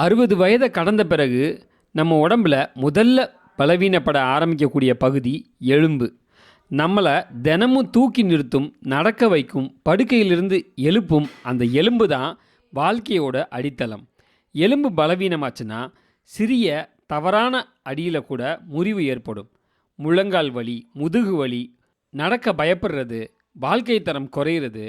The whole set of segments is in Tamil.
அறுபது வயதை கடந்த பிறகு நம்ம உடம்புல முதல்ல பலவீனப்பட ஆரம்பிக்கக்கூடிய பகுதி எலும்பு. நம்மளை தினமும் தூக்கி நிறுத்தும் நடக்க வைக்கும் படுக்கையிலிருந்து எழுப்பும் அந்த எலும்பு தான் வாழ்க்கையோட அடித்தளம். எலும்பு பலவீனமாச்சுன்னா சிறிய தவறான அடியில் கூட முறிவு ஏற்படும். முழங்கால் வலி முதுகு வலி நடக்க பயப்படுறது வாழ்க்கை தரம் குறையிறது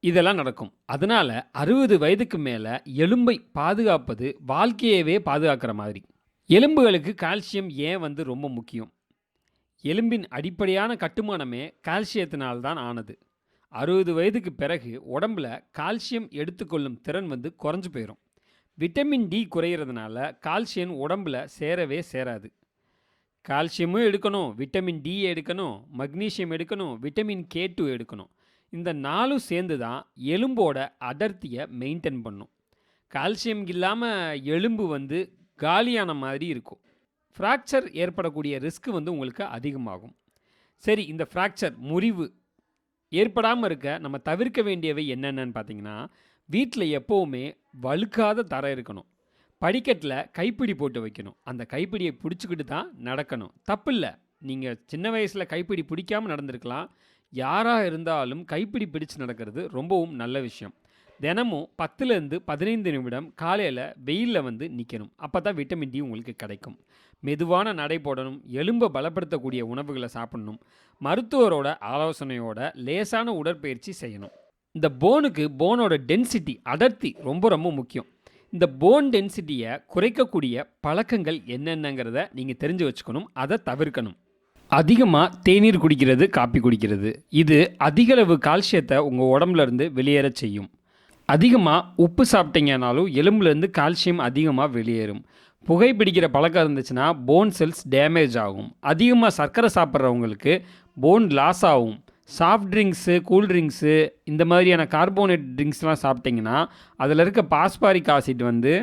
இதெல்லாம் நடக்கும். அதனால் அறுபது வயதுக்கு மேலே எலும்பை பாதுகாப்பது வாழ்க்கையவே பாதுகாக்கிற மாதிரி. எலும்புகளுக்கு கால்சியம் ஏன் வந்து ரொம்ப முக்கியம். எலும்பின் அடிப்படையான கட்டுமானமே கால்சியத்தினால்தான் ஆனது. அறுபது வயதுக்கு பிறகு உடம்புல கால்சியம் எடுத்துக்கொள்ளும் திறன் வந்து குறைஞ்சு போயிடும் விட்டமின் டி குறையிறதுனால கால்சியம் உடம்புல சேரவே சேராது. கால்சியமும் எடுக்கணும் விட்டமின் டி எடுக்கணும் மக்னீசியம் எடுக்கணும் விட்டமின் கே டூ எடுக்கணும். இந்த நாலும் சேர்ந்து தான் எலும்போட அடர்த்தியை மெயின்டைன் பண்ணும். கால்சியம் இல்லாமல் எலும்பு வந்து காலியான மாதிரி இருக்கும். ஃப்ராக்சர் ஏற்படக்கூடிய ரிஸ்க் வந்து உங்களுக்கு அதிகமாகும். சரி இந்த ஃப்ராக்சர் முறிவு ஏற்படாமல் இருக்க நம்ம தவிர்க்க வேண்டியவை என்னென்னு பார்த்தீங்கன்னா வீட்டில் எப்போவுமே வழுக்காத தரை இருக்கணும். படிக்கட்டில் கைப்பிடி போட்டு வைக்கணும். அந்த கைப்பிடியை பிடிச்சிக்கிட்டு தான் நடக்கணும். தப்பில்லை. நீங்கள் சின்ன வயசில் கைப்பிடி பிடிக்காமல் நடந்திருக்கலாம். யாராக இருந்தாலும் கைப்பிடி பிடிச்சு நடக்கிறது ரொம்பவும் நல்ல விஷயம். தினமும் பத்துலேருந்து பதினைந்து நிமிடம் காலையில் வெயிலில் வந்து நிற்கணும் அப்போ தான் விட்டமின் டி உங்களுக்கு கிடைக்கும். மெதுவான நடை போடணும் எலும்பை பலப்படுத்தக்கூடிய உணவுகளை சாப்பிடணும் மருத்துவரோட ஆலோசனையோட லேசான உடற்பயிற்சி செய்யணும். இந்த போனுக்கு போனோட டென்சிட்டி அடர்த்தி ரொம்ப ரொம்ப முக்கியம். இந்த போன் டென்சிட்டியை குறைக்கக்கூடிய பழக்கங்கள் என்னென்னங்கிறத நீங்கள் தெரிஞ்சு வச்சுக்கணும் அதை தவிர்க்கணும். அதிகமாக தேநீர் குடிக்கிறது காப்பி குடிக்கிறது. இது அதிகளவு கால்சியத்தை உங்கள் உடம்புலேருந்து வெளியேற செய்யும். அதிகமாக உப்பு சாப்பிட்டீங்கனாலும் எலும்புலேருந்து கால்சியம் அதிகமாக வெளியேறும். புகைப்பிடிக்கிற பழக்கம் இருந்துச்சுன்னா போன் செல்ஸ் டேமேஜ் ஆகும். அதிகமாக சர்க்கரை சாப்பிட்றவங்களுக்கு போன் லாஸ் ஆகும். சாஃப்ட் ட்ரிங்க்ஸு கூல்ட்ரிங்க்ஸு இந்த மாதிரியான கார்போனேட் ட்ரிங்க்ஸ்லாம் சாப்பிட்டிங்கன்னா அதில் இருக்க பாஸ்பாரிக் ஆசிட் வந்து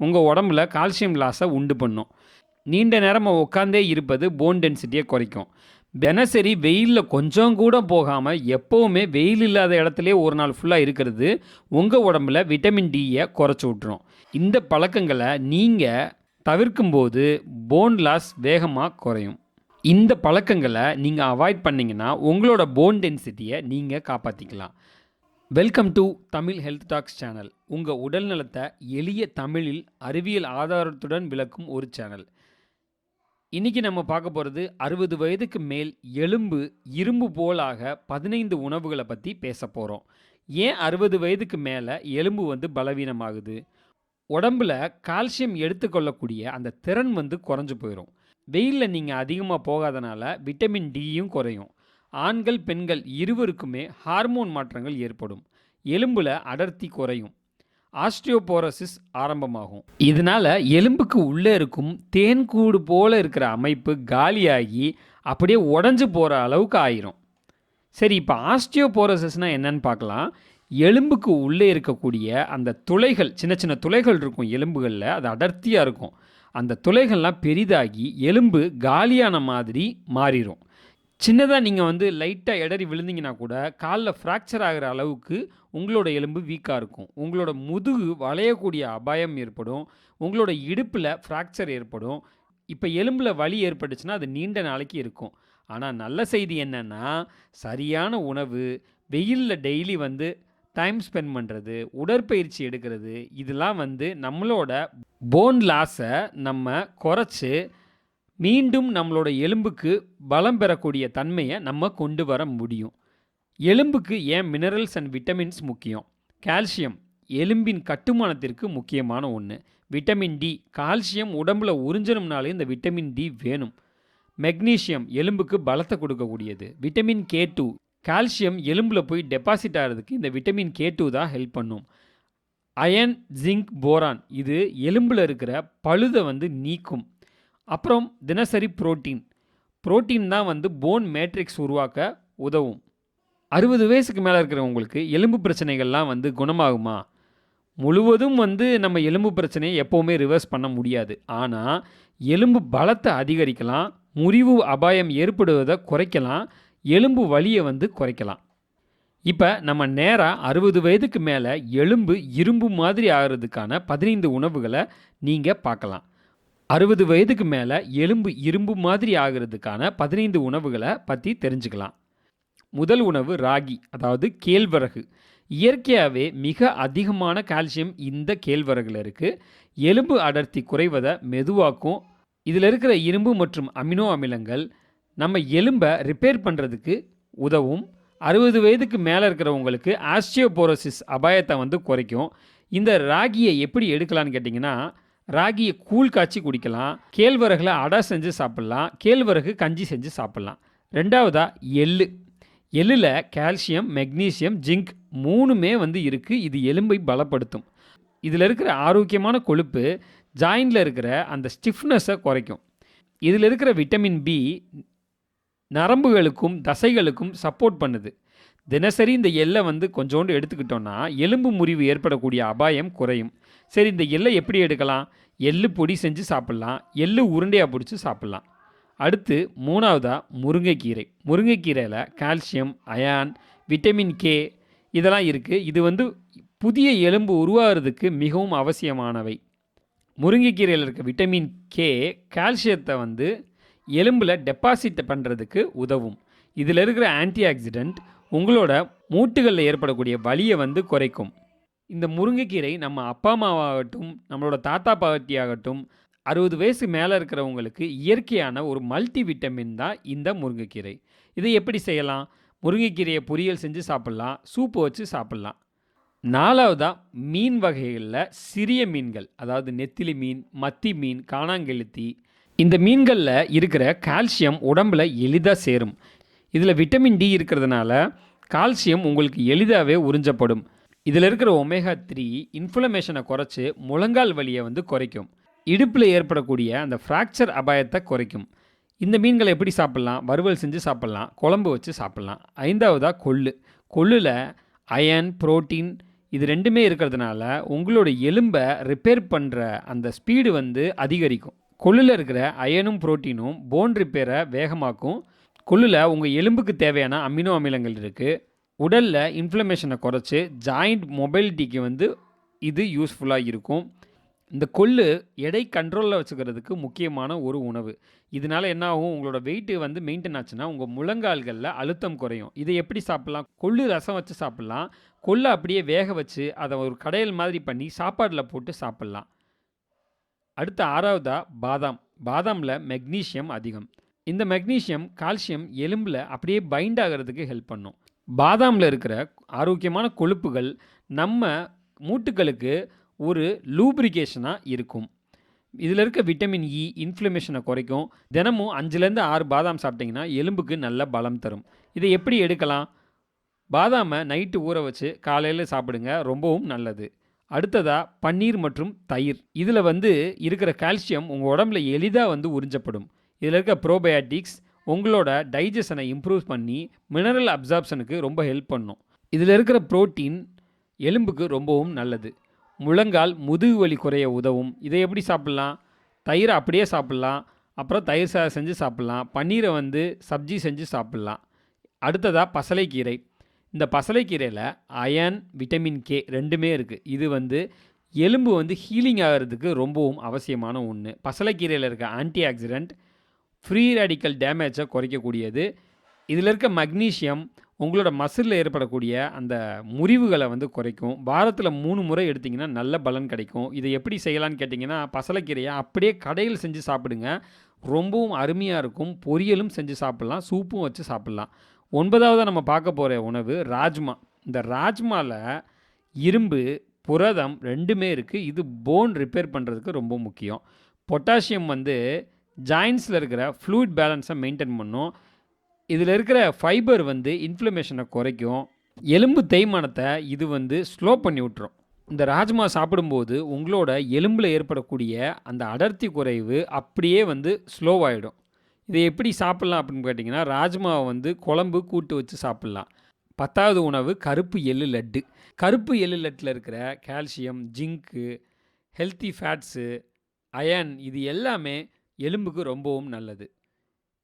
உங்கள் உடம்புல கால்சியம் லாஸை உண்டு பண்ணும். நீண்ட நேரமாக உட்காந்தே இருப்பது போன் டென்சிட்டியை குறைக்கும். தினசரி வெயிலில் கொஞ்சம் கூட போகாமல் எப்போவுமே வெயில் இல்லாத இடத்துலே ஒரு நாள் ஃபுல்லாக இருக்கிறது உங்கள் உடம்புல விட்டமின் டியை குறைச்சி விட்ரும் இந்த பழக்கங்களை நீங்கள் தவிர்க்கும்போது போன் லாஸ் வேகமாக குறையும். இந்த பழக்கங்களை நீங்கள் அவாய்ட் பண்ணிங்கன்னா உங்களோட போன் டென்சிட்டியை நீங்கள் காப்பாற்றிக்கலாம் welcome to Tamil health talks channel உங்கள் உடல் நலத்தை எளிய தமிழில் அறிவியல் ஆதாரத்துடன் விளக்கும் ஒரு சேனல் இன்னைக்கு நம்ம பார்க்க போகிறது அறுபது வயதுக்கு மேல் எலும்பு இரும்பு போலாக பதினைந்து உணவுகளை பற்றி பேச போகிறோம் ஏன் அறுபது வயதுக்கு மேலே எலும்பு வந்து பலவீனமாகுது? உடம்புல கால்சியம் எடுத்துக்கொள்ளக்கூடிய அந்த திறன் வந்து குறைஞ்சி போயிடும் வெயிலில் நீங்கள் அதிகமாக போகாதனால விட்டமின் டியும் குறையும். ஆண்கள் பெண்கள் இருவருக்குமே ஹார்மோன் மாற்றங்கள் ஏற்படும். எலும்பில் அடர்த்தி குறையும். ஆஸ்டியோபோரோசிஸ் ஆரம்பமாகும். இதனால எலும்புக்கு உள்ளே இருக்கும் தேன்கூடு போல் இருக்கிற அமைப்பு காலியாகி அப்படியே உடஞ்சி போகிற அளவுக்கு ஆயிரும். சரி இப்போ ஆஸ்டியோபோரோசிஸ்னால் என்னன்னு பார்க்கலாம். எலும்புக்கு உள்ளே இருக்கக்கூடிய அந்த துளைகள் சின்ன சின்ன துளைகள் இருக்கும் எலும்புகளில் அது அடர்த்தியாக இருக்கும். அந்த துளைகள்லாம் பெரிதாகி எலும்பு காலியான மாதிரி மாறிடும் சின்னதாக நீங்கள் வந்து லைட்டாக இடறி விழுந்தீங்கன்னா கூட காலில் ஃப்ராக்சர் ஆகிற அளவுக்கு உங்களோட எலும்பு வீக்காக இருக்கும். உங்களோட முதுகு வளையக்கூடிய அபாயம் ஏற்படும். உங்களோட இடுப்பில் ஃப்ராக்சர் ஏற்படும். இப்போ எலும்பில் வலி ஏற்பட்டுச்சுன்னா அது நீண்ட நாளைக்கு இருக்கும். ஆனால் நல்ல செய்தி என்னென்னா சரியான உணவு வெயிலில் டெய்லி வந்து டைம் ஸ்பெண்ட் பண்ணுறது உடற்பயிற்சி எடுக்கிறது இதெல்லாம் வந்து நம்மளோட போன் லாஸை நம்ம குறைச்சி மீண்டும் நம்மளோட எலும்புக்கு பலம் பெறக்கூடிய தன்மையை நம்ம கொண்டு வர முடியும். எலும்புக்கு ஏன் மினரல்ஸ் அண்ட் விட்டமின்ஸ் முக்கியம்? கால்சியம் எலும்பின் கட்டுமானத்திற்கு முக்கியமான ஒன்று விட்டமின் டி கால்சியம் உடம்புல உறிஞ்சணும்னாலே இந்த விட்டமின் டி வேணும். மெக்னீஷியம் எலும்புக்கு பலத்தை கொடுக்கக்கூடியது. விட்டமின் கே டூ கால்சியம் எலும்பில் போய் டெபாசிட் ஆகிறதுக்கு இந்த விட்டமின் கே டூ தான் ஹெல்ப் பண்ணும். அயன் ஜிங்க் போரான் இது எலும்பில் இருக்கிற பழுதை வந்து நீக்கும். அப்புறம் தினசரி புரோட்டீன். புரோட்டீன் தான் வந்து போன் மேட்ரிக்ஸ் உருவாக்க உதவும். அறுபது வயசுக்கு மேலே இருக்கிறவங்களுக்கு எலும்பு பிரச்சனைகள்லாம் வந்து குணமாகுமா? முழுவதும் வந்து நம்ம எலும்பு பிரச்சனையை எப்போவுமே ரிவர்ஸ் பண்ண முடியாது. ஆனால் எலும்பு பலத்தை அதிகரிக்கலாம் முறிவு அபாயம் ஏற்படுவதை குறைக்கலாம் எலும்பு வலியை வந்து குறைக்கலாம். இப்போ நம்ம நேராக அறுபது வயதுக்கு மேலே எலும்பு இரும்பு மாதிரி ஆகிறதுக்கான பதினைந்து உணவுகளை நீங்கள் பார்க்கலாம். அறுபது வயதுக்கு மேலே எலும்பு இரும்பு மாதிரி ஆகிறதுக்கான பதினைந்து உணவுகளை பற்றி தெரிஞ்சுக்கலாம். முதல் உணவு ராகி அதாவது கேழ்வரகு. இயற்கையாகவே மிக அதிகமான கால்சியம் இந்த கேழ்வரகுல இருக்குது எலும்பு அடர்த்தி குறைவதை மெதுவாக்கும். இதில் இருக்கிற இரும்பு மற்றும் அமினோ அமிலங்கள் நம்ம எலும்பை ரிப்பேர் பண்ணுறதுக்கு உதவும். அறுபது வயதுக்கு மேலே இருக்கிறவங்களுக்கு ஆஸ்டியோபோரோசிஸ் அபாயத்தை வந்து குறைக்கும். இந்த ராகியை எப்படி எடுக்கலான்னு கேட்டிங்கன்னா ராகியை கூழ் காய்ச்சி குடிக்கலாம் கேழ்வரகுல அடை செஞ்சு சாப்பிட்லாம் கேழ்வரகு கஞ்சி செஞ்சு சாப்பிட்லாம். ரெண்டாவதாக எள்ளு. எள்ளில் கால்சியம் மெக்னீசியம் ஜிங்க் மூணுமே வந்து இருக்குது இது எலும்பை பலப்படுத்தும். இதில் இருக்கிற ஆரோக்கியமான கொழுப்பு ஜாயிண்டில் இருக்கிற அந்த ஸ்டிஃப்னஸை குறைக்கும். இதில் இருக்கிற விட்டமின் பி நரம்புகளுக்கும் தசைகளுக்கும் சப்போர்ட் பண்ணுது. தினசரி இந்த எல்லை வந்து கொஞ்சோண்டு எடுத்துக்கிட்டோன்னா எலும்பு முறிவு ஏற்படக்கூடிய அபாயம் குறையும். சரி இந்த எல்லை எப்படி எடுக்கலாம்? எள்ளு பொடி செஞ்சு சாப்பிட்லாம் எள்ளு உருண்டையாக பிடிச்சி சாப்பிட்லாம். அடுத்து மூணாவதாக முருங்கைக்கீரை. முருங்கைக்கீரையில் கால்சியம் அயான் விட்டமின் கே இதெல்லாம் இருக்குது இது வந்து புதிய எலும்பு உருவாகிறதுக்கு மிகவும் அவசியமானவை. முருங்கைக்கீரையில் இருக்க விட்டமின் கே கால்சியத்தை வந்து எலும்பில் டெபாசிட் பண்ணுறதுக்கு உதவும். இதில் இருக்கிற ஆன்டி ஆக்சிடென்ட் உங்களோட மூட்டுகளில் ஏற்படக்கூடிய வலியை வந்து குறைக்கும். இந்த முருங்கைக்கீரை நம்ம அப்பா அம்மாவாகட்டும் நம்மளோட தாத்தா பாட்டி ஆகட்டும் அறுபது வயசு மேலே இருக்கிறவங்களுக்கு இயற்கையான ஒரு மல்டி விட்டமின் தான் இந்த முருங்கைக்கீரை. இதை எப்படி செய்யலாம்? முருங்கைக்கீரையை பொரியல் செஞ்சு சாப்பிட்லாம் சூப்பு வச்சு சாப்பிட்லாம். நாலாவதாக மீன் வகைகளில் சிறிய மீன்கள் அதாவது நெத்திலி மீன் மத்தி மீன் காணாங்கெளுத்தி. இந்த மீன்களில் இருக்கிற கால்சியம் உடம்பில் எளிதாக சேரும். இதில் விட்டமின் டி இருக்கிறதுனால கால்சியம் உங்களுக்கு எளிதாகவே உறிஞ்சப்படும். இதில் இருக்கிற ஒமேகா த்ரீ இன்ஃப்ளமேஷனை குறைச்சி முழங்கால் வலியை வந்து குறைக்கும். இடுப்பில் ஏற்படக்கூடிய அந்த ஃப்ராக்சர் அபாயத்தை குறைக்கும். இந்த மீன்களை எப்படி சாப்பிட்லாம்? வறுவல் செஞ்சு சாப்பிட்லாம். குழம்பு வச்சு சாப்பிட்லாம். ஐந்தாவதாக கொள்ளு. கொள்ளில் அயன் புரோட்டீன் இது ரெண்டுமே இருக்கிறதுனால உங்களோட எலும்பை ரிப்பேர் பண்ணுற அந்த ஸ்பீடு வந்து அதிகரிக்கும். கொள்ளில் இருக்கிற அயனும் புரோட்டீனும் போன் ரிப்பேரை வேகமாக்கும். கொள்ளில் உங்கள் எலும்புக்கு தேவையான அமினோ அமிலங்கள் இருக்குது உடலில் இன்ஃப்ளமேஷனை குறைச்சி ஜாயிண்ட் மொபைலிட்டிக்கு வந்து இது யூஸ்ஃபுல்லாக இருக்கும். இந்த கொள்ளு எடை கண்ட்ரோலில் வச்சுக்கிறதுக்கு முக்கியமான ஒரு உணவு. இதனால என்ன ஆகும்? உங்களோட வெயிட்டு வந்து மெயின்டைன் ஆச்சுன்னா உங்கள் முழங்கால்களில் அழுத்தம் குறையும். இதை எப்படி சாப்பிட்லாம்? கொள்ளு ரசம் வச்சு சாப்பிட்லாம். கொள்ளை அப்படியே வேக வச்சு அதை ஒரு கடையல் மாதிரி பண்ணி சாப்பாட்டில் போட்டு சாப்பிட்லாம். அடுத்த ஆறாவதா? பாதாம். பாதாமில் மெக்னீஷியம் அதிகம். இந்த மெக்னீஷியம் கால்சியம் எலும்பில் அப்படியே பைண்ட் ஆகிறதுக்கு ஹெல்ப் பண்ணும். பாதாமில் இருக்கிற ஆரோக்கியமான கொழுப்புகள் நம்ம மூட்டுகளுக்கு ஒரு லூப்ரிகேஷனாக இருக்கும். இதில் இருக்க விட்டமின் இ இன்ஃப்ளமேஷனை குறைக்கும். தினமும் அஞ்சுலேருந்து ஆறு பாதாம் சாப்பிட்டிங்கன்னா எலும்புக்கு நல்ல பலம் தரும். இதை எப்படி எடுக்கலாம்? பாதாமை நைட்டு ஊற வச்சு காலையில் சாப்பிடுங்க ரொம்பவும் நல்லது. அடுத்ததாக பன்னீர் மற்றும் தயிர். இதில் வந்து இருக்கிற கால்சியம் உங்கள் உடம்புல எளிதாக வந்து உறிஞ்சப்படும். இதில் இருக்க ப்ரோபயாட்டிக்ஸ் உங்களோட டைஜஷனை இம்ப்ரூவ் பண்ணி மினரல் அப்சார்ப்ஷனுக்கு ரொம்ப ஹெல்ப் பண்ணும். இதில் இருக்கிற புரோட்டீன் எலும்புக்கு ரொம்பவும் நல்லது. முழங்கால் முதுகு வலி குறைய உதவும். இதை எப்படி சாப்பிட்லாம்? தயிரை அப்படியே சாப்பிட்லாம். அப்புறம் தயிர் சாதம் செஞ்சு சாப்பிட்லாம். பன்னீரை வந்து சப்ஜி செஞ்சு சாப்பிட்லாம். அடுத்ததாக பசலைக்கீரை. இந்த பசலைக்கீரையில் அயன் விட்டமின் கே ரெண்டுமே இருக்குது இது வந்து எலும்பு வந்து ஹீலிங் ஆகிறதுக்கு ரொம்பவும் அவசியமான ஒன்று பசலைக்கீரையில் இருக்க ஆன்டி ஆக்சிடென்ட் ஃப்ரீ ரேடிக்கல் டேமேஜை குறைக்கக்கூடியது. இதில் இருக்க மக்னீஷியம் உங்களோட மசிலில் ஏற்படக்கூடிய அந்த முறிவுகளை வந்து குறைக்கும். வாரத்தில் மூணு முறை எடுத்திங்கன்னா நல்ல பலன் கிடைக்கும். இதை எப்படி செய்யலான்னு கேட்டிங்கன்னா பசலைக்கீரையை அப்படியே கடையில் செஞ்சு சாப்பிடுங்க. ரொம்பவும் அருமையாக இருக்கும். பொரியலும் செஞ்சு சாப்பிட்லாம். சூப்பும் வச்சு சாப்பிட்லாம். ஒன்பதாவது நம்ம பார்க்க போகிற உணவு ராஜ்மா. இந்த ராஜ்மாவில் இரும்பு புரதம் ரெண்டுமே இருக்குது இது போன் ரிப்பேர் பண்ணுறதுக்கு ரொம்ப முக்கியம். பொட்டாசியம் வந்து ஜாயின்ஸில் இருக்கிற ஃப்ளூயிட் பேலன்ஸை மெயின்டைன் பண்ணும். இதில் இருக்கிற ஃபைபர் வந்து இன்ஃப்ளமேஷனை குறைக்கும். எலும்பு தேய்மானத்தை இது வந்து ஸ்லோ பண்ணி விட்டுரும். இந்த ராஜ்மா சாப்பிடும்போது உங்களோட எலும்பில் ஏற்படக்கூடிய அந்த அடர்த்தி குறைவு அப்படியே வந்து ஸ்லோவாகிடும் இதை எப்படி சாப்பிட்லாம் அப்படின்னு கேட்டிங்கன்னா ராஜ்மாவை வந்து குழம்பு கூட்டு வச்சு சாப்பிட்லாம். பத்தாவது உணவு கருப்பு எள்ளு லட்டு. கருப்பு எள்ளு லட்டில் இருக்கிற calcium zinc healthy fats iron இது எல்லாமே எலும்புக்கு ரொம்பவும் நல்லது.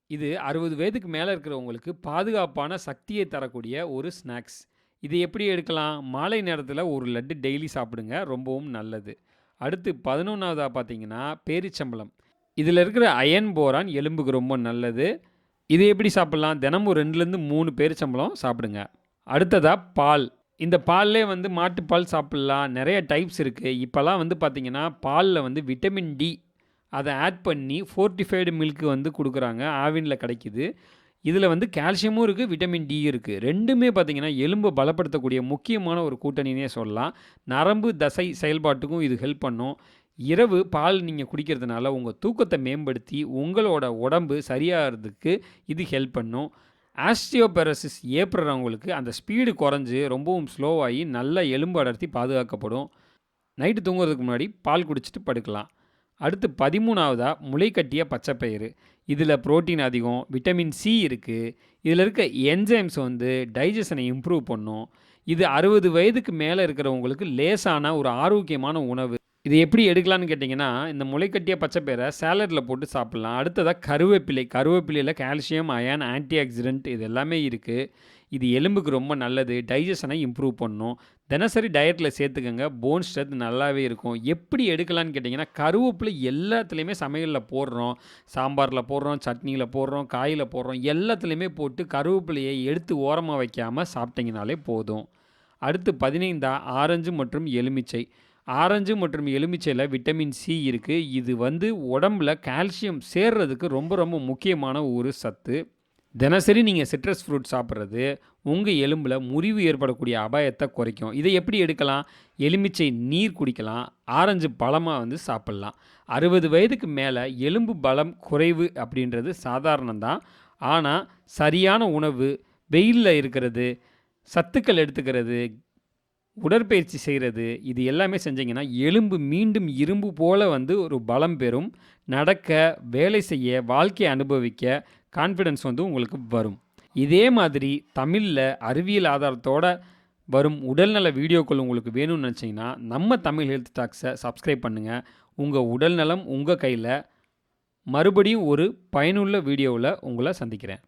இது அறுபது வயதுக்கு மேலே இருக்கிறவங்களுக்கு பாதுகாப்பான சக்தியை தரக்கூடிய ஒரு ஸ்நாக்ஸ். இது எப்படி எடுக்கலாம்? மாலை நேரத்தில் ஒரு லட்டு டெய்லி சாப்பிடுங்க ரொம்பவும் நல்லது. அடுத்து பதினொன்றாவதாக பார்த்தீங்கன்னா பேரிச்சம்பளம் இதில் இருக்கிற அயன் போரான் எலும்புக்கு ரொம்ப நல்லது. இது எப்படி சாப்பிட்லாம்? தினமும் ரெண்டுலேருந்து மூணு பேரிச்சம்பளம் சாப்பிடுங்க. அடுத்ததாக பால். இந்த பால்லே வந்து மாட்டுப்பால் சாப்பிட்லாம். நிறைய டைப்ஸ் இருக்குது இப்போல்லாம் வந்து பார்த்திங்கன்னா பாலில் வந்து விட்டமின் டி அதை ஆட் பண்ணி ஃபோர்ட்டிஃபைடு மில்க் வந்து கொடுக்குறாங்க. ஆவினில் கிடைக்குது. இதில் வந்து கால்சியமும் இருக்குது விட்டமின் டி இருக்குது ரெண்டுமே பார்த்திங்கன்னா எலும்பை பலப்படுத்தக்கூடிய முக்கியமான ஒரு கூட்டணினே சொல்லலாம். நரம்பு தசை செயல்பாட்டுக்கும் இது ஹெல்ப் பண்ணும். இரவு பால் நீங்கள் குடிக்கிறதுனால உங்கள் தூக்கத்தை மேம்படுத்தி உங்களோட உடம்பு சரியாகிறதுக்கு இது ஹெல்ப் பண்ணும். ஆஸ்டியோபெரசிஸ் ஏற்படுறவங்களுக்கு அந்த ஸ்பீடு குறைஞ்சி ரொம்பவும் ஸ்லோவாகி நல்ல எலும்பு அடர்த்தி பாதுகாக்கப்படும். நைட்டு தூங்குறதுக்கு முன்னாடி பால் குடிச்சிட்டு படுக்கலாம். அடுத்து பதிமூணாவதாக முளைக்கட்டிய பச்சைப்பயிறு. இதில் புரோட்டீன் அதிகம் விட்டமின் சி இருக்குது இதில் இருக்க என்ஜைம்ஸ் வந்து டைஜஷனை இம்ப்ரூவ் பண்ணும். இது அறுபது வயதுக்கு மேலே இருக்கிறவங்களுக்கு லேசான ஒரு ஆரோக்கியமான உணவு. இது எப்படி எடுக்கலாம்னு கேட்டிங்கன்னா இந்த முளைக்கட்டிய பச்சைப்பயிரை சேலடில் போட்டு சாப்பிட்லாம். அடுத்ததாக கருவேப்பிலை. கருவேப்பிலையில் கால்சியம் அயன் ஆன்டி ஆக்சிடென்ட் இது எல்லாமே இருக்குது இது எலும்புக்கு ரொம்ப நல்லது. டைஜஷனை இம்ப்ரூவ் பண்ணும். தினசரி டயட்டில் சேர்த்துக்கங்க. போன் ஸ்ட்ரென்த் நல்லாவே இருக்கும். எப்படி எடுக்கலான்னு கேட்டிங்கன்னா கருவேப்பிலை எல்லாத்துலேயுமே சமையலில் போடுறோம். சாம்பாரில் போடுறோம் சட்னியில் போடுறோம் காயில் போடுறோம் எல்லாத்துலேயுமே போட்டு கருவேப்பிலையை எடுத்து ஓரமாக வைக்காமல் சாப்பிட்டிங்கனாலே போதும். அடுத்து பதினைந்தா ஆரஞ்சு மற்றும் எலுமிச்சை. ஆரஞ்சு மற்றும் எலுமிச்சையில் விட்டமின் சி இருக்குது இது வந்து உடம்புல கால்சியம் சேர்றதுக்கு ரொம்ப ரொம்ப முக்கியமான ஒரு சத்து. தினசரி நீங்கள் சிட்ரஸ் ஃப்ரூட் சாப்பிட்றது உங்கள் எலும்பில் முறிவு ஏற்படக்கூடிய அபாயத்தை குறைக்கும். இதை எப்படி எடுக்கலாம்? எலுமிச்சை நீர் குடிக்கலாம். ஆரஞ்சு பழமாக வந்து சாப்பிட்லாம். அறுபது வயதுக்கு மேலே எலும்பு பலம் குறைவு அப்படின்றது சாதாரணம்தான். ஆனால் சரியான உணவு வெயிலில் இருக்கிறது சத்துக்கள் எடுத்துக்கிறது உடற்பயிற்சி செய்கிறது இது எல்லாமே செஞ்சீங்கன்னா எலும்பு மீண்டும் இரும்பு போல வந்து ஒரு பலம் பெறும். நடக்க வேலை செய்ய வாழ்க்கையை அனுபவிக்க கான்ஃபிடென்ஸ் வந்து உங்களுக்கு வரும். இதே மாதிரி தமிழில் அறிவியல் ஆதாரத்தோட வரும் உடல்நல வீடியோக்கள் உங்களுக்கு வேணும்னு நினச்சிங்கன்னா நம்ம தமிழ் ஹெல்த் டாக்ஸை சப்ஸ்கிரைப் பண்ணுங்கள் உங்கள் உடல்நலம் உங்கள் கையில். மறுபடியும் ஒரு பயனுள்ள வீடியோவில் உங்களை சந்திக்கிறேன்.